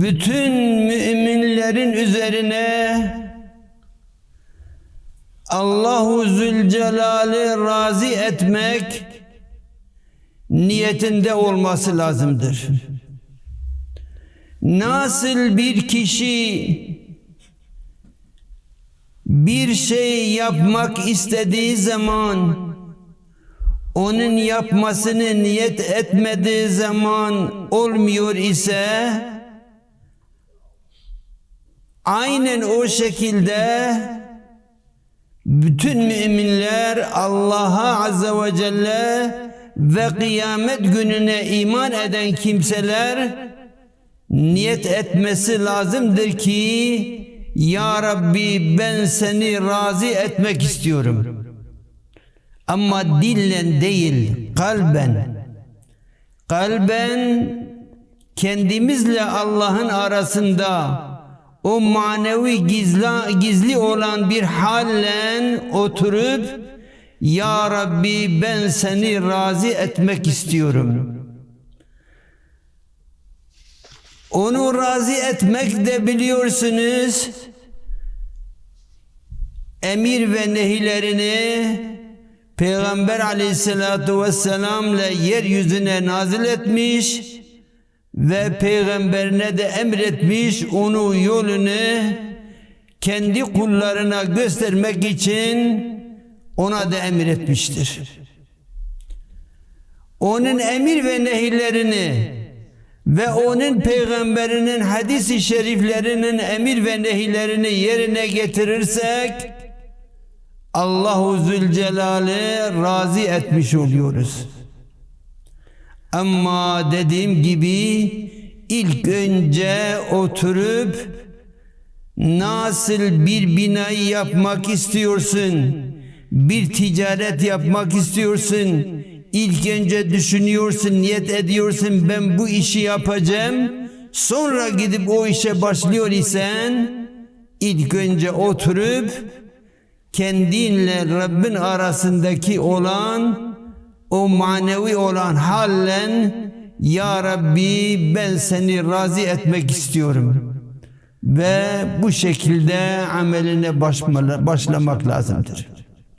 Bütün müminlerin üzerine Allahu Zülcelal'i razı etmek niyetinde olması lazımdır. Nasıl bir kişi bir şey yapmak istediği zaman onun yapmasını niyet etmediği zaman olmuyor ise Aynen o şekilde bütün müminler Allah'a azze ve celle ve kıyamet gününe iman eden kimseler niyet etmesi lazımdır ki Ya Rabbi ben seni razı etmek istiyorum. Ama dillen değil kalben. Kalben kendimizle Allah'ın arasında o manevi gizli, gizli olan bir halle oturup Ya Rabbi ben seni razı etmek istiyorum. Onu razı etmek de biliyorsunuz emir ve nehilerini Peygamber aleyhissalatu vesselam ile yeryüzüne nazil etmiş ve peygamberine de emretmiş onu yolunu kendi kullarına göstermek için ona da emretmiştir. Onun emir ve nehirlerini ve onun peygamberinin hadisi şeriflerinin emir ve nehirlerini yerine getirirsek Allahu Zülcelal'i razı etmiş oluyoruz. Ama dediğim gibi ilk önce oturup nasıl bir binayı yapmak istiyorsun, bir ticaret yapmak istiyorsun, ilk önce düşünüyorsun, niyet ediyorsun ben bu işi yapacağım, sonra gidip o işe başlıyor isen ilk önce oturup kendinle Rabbin arasındaki olan o manevi olan hallen Ya Rabbi ben seni razı etmek istiyorum. Ve bu şekilde ameline başlamak lazımdır.